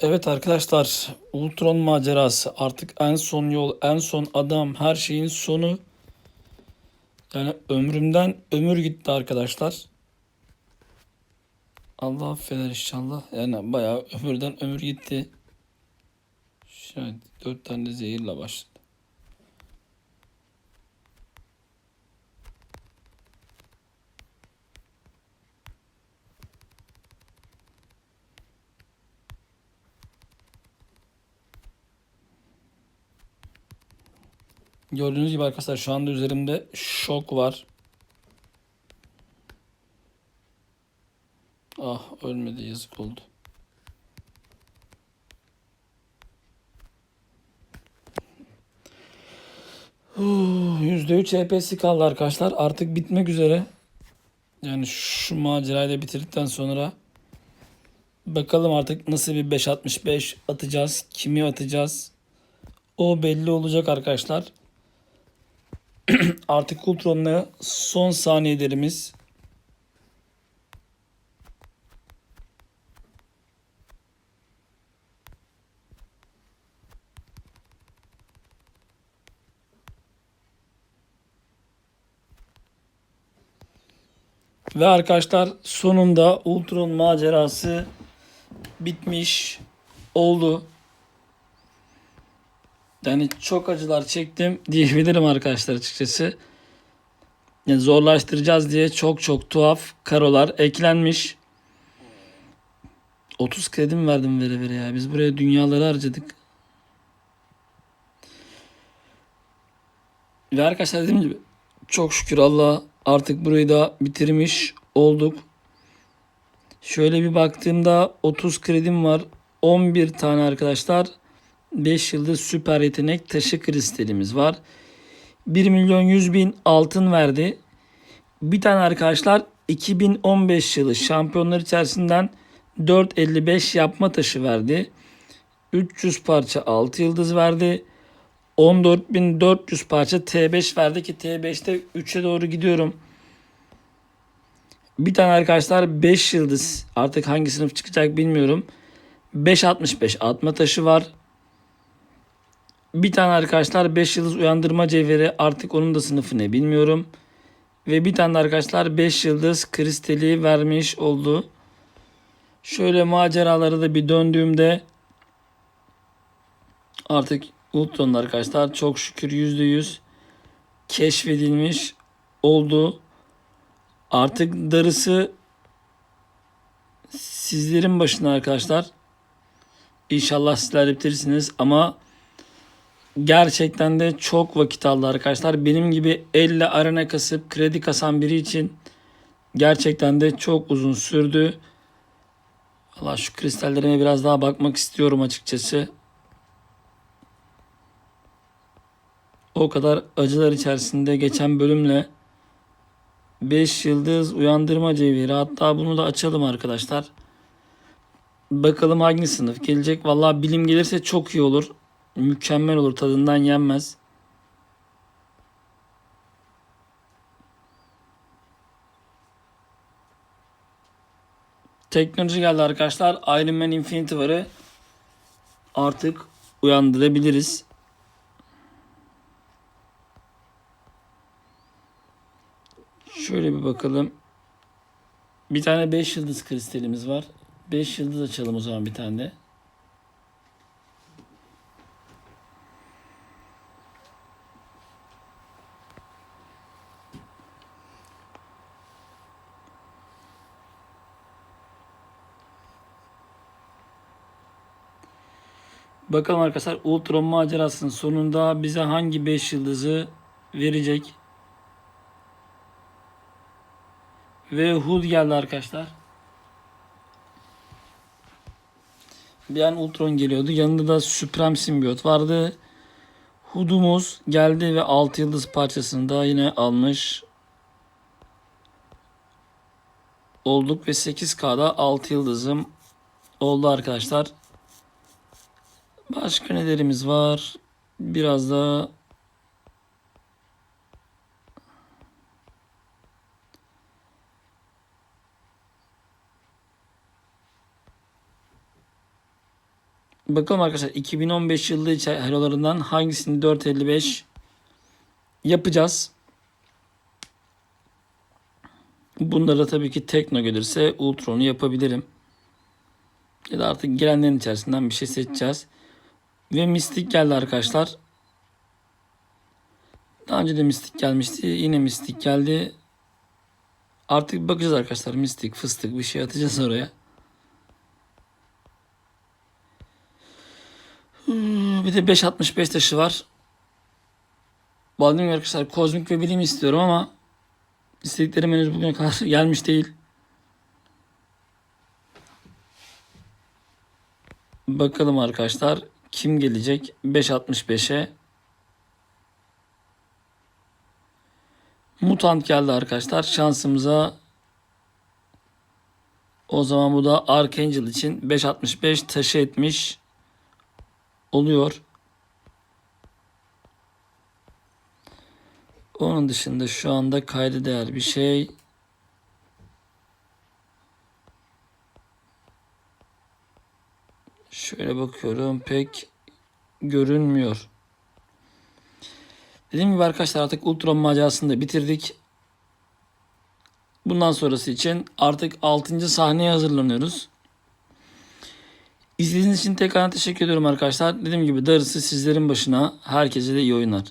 Evet arkadaşlar, Ultron macerası artık en son yol, en son adam, her şeyin sonu. Yani ömrümden ömür gitti arkadaşlar. Allah affeder inşallah. Yani bayağı ömürden ömür gitti. Şöyle dört tane zehirle başladı. Gördüğünüz gibi arkadaşlar şu anda üzerimde şok var. Ah ölmedi yazık oldu. Huh, %3 HP'si kaldı arkadaşlar. Artık bitmek üzere. Yani şu macerayı da bitirdikten sonra bakalım artık nasıl bir 5.65 atacağız. Kimi atacağız. O belli olacak arkadaşlar. Artık Ultron'la son saniyelerimiz. Ve arkadaşlar sonunda Ultron macerası bitmiş oldu. Yani çok acılar çektim diyebilirim arkadaşlar açıkçası. Yani zorlaştıracağız diye çok çok tuhaf karolar eklenmiş. 30 kredi mi verdim vere vere ya? Biz buraya dünyaları harcadık. Ve arkadaşlar dediğim gibi çok şükür Allah artık burayı da bitirmiş olduk. Şöyle bir baktığımda 30 kredim var. 11 tane arkadaşlar 5 yıldız süper yetenek taşı kristalimiz var. 1 milyon 100 bin altın verdi. Bir tane arkadaşlar 2015 yılı şampiyonlar içerisinden 4.55 yapma taşı verdi. 300 parça 6 yıldız verdi. 14.400 parça T5 verdi ki T5'te 3'e doğru gidiyorum. Bir tane arkadaşlar 5 yıldız artık hangi sınıf çıkacak bilmiyorum. 5.65 atma taşı var. Bir tane arkadaşlar 5 yıldız uyandırma cevheri artık onun da sınıfı ne bilmiyorum. Ve bir tane arkadaşlar 5 yıldız kristali vermiş oldu. Şöyle maceraları da bir döndüğümde artık Ultron arkadaşlar çok şükür %100 keşfedilmiş oldu. Artık darısı sizlerin başına arkadaşlar. İnşallah sizler de bitirirsiniz ama gerçekten de çok vakit aldı arkadaşlar. Benim gibi elle arena kasıp kredi kasan biri için gerçekten de çok uzun sürdü. Allah şu kristallerime biraz daha bakmak istiyorum açıkçası. O kadar acılar içerisinde geçen bölümle 5 yıldız uyandırma cevheri. Hatta bunu da açalım arkadaşlar. Bakalım hangi sınıf gelecek. Vallahi bilim gelirse çok iyi olur. Mükemmel olur. Tadından yenmez. Teknoloji geldi arkadaşlar. Iron Man Infinity varı artık uyandırabiliriz. Şöyle bir bakalım. Bir tane 5 yıldız kristalimiz var. 5 yıldız açalım o zaman bir tane de. Bakalım arkadaşlar Ultron macerasının sonunda bize hangi 5 yıldızı verecek. Ve Hood geldi arkadaşlar. Bir an Ultron geliyordu. Yanında da Supreme Symbiote vardı. Hood'umuz geldi ve 6 yıldız parçasını da yine almış olduk ve 8K'da 6 yıldızım oldu arkadaşlar. Başka nelerimiz var? Biraz da Bakalım arkadaşlar 2015 yılı içi herolarından hangisini 455 yapacağız. Bunlara tabii ki Tekno gelirse Ultron'u yapabilirim. Ya da artık gelenlerin içerisinden bir şey seçeceğiz. Ve Mystic geldi arkadaşlar. Daha önce de Mystic gelmişti. Yine Mystic geldi. Artık bakacağız arkadaşlar. Mystic, fıstık bir şey atacağız oraya. Hmm, Bir de 5.65 taşı var. Vallahi arkadaşlar kozmik ve bilim istiyorum ama istediklerim henüz bugüne kadar gelmiş değil. Bakalım arkadaşlar kim gelecek 5.65'e. Mutant geldi arkadaşlar. Şansımıza o zaman bu da Archangel için 5.65 taşı etmiş oluyor. Onun dışında şu anda kayda değer bir şey şöyle bakıyorum pek görünmüyor. Dediğim gibi arkadaşlar artık Ultron macerasını da bitirdik. Bundan sonrası için artık 6. sahneye hazırlanıyoruz. İzlediğiniz için tekrar teşekkür ediyorum arkadaşlar. Dediğim gibi darısı sizlerin başına. Herkese de iyi oyunlar.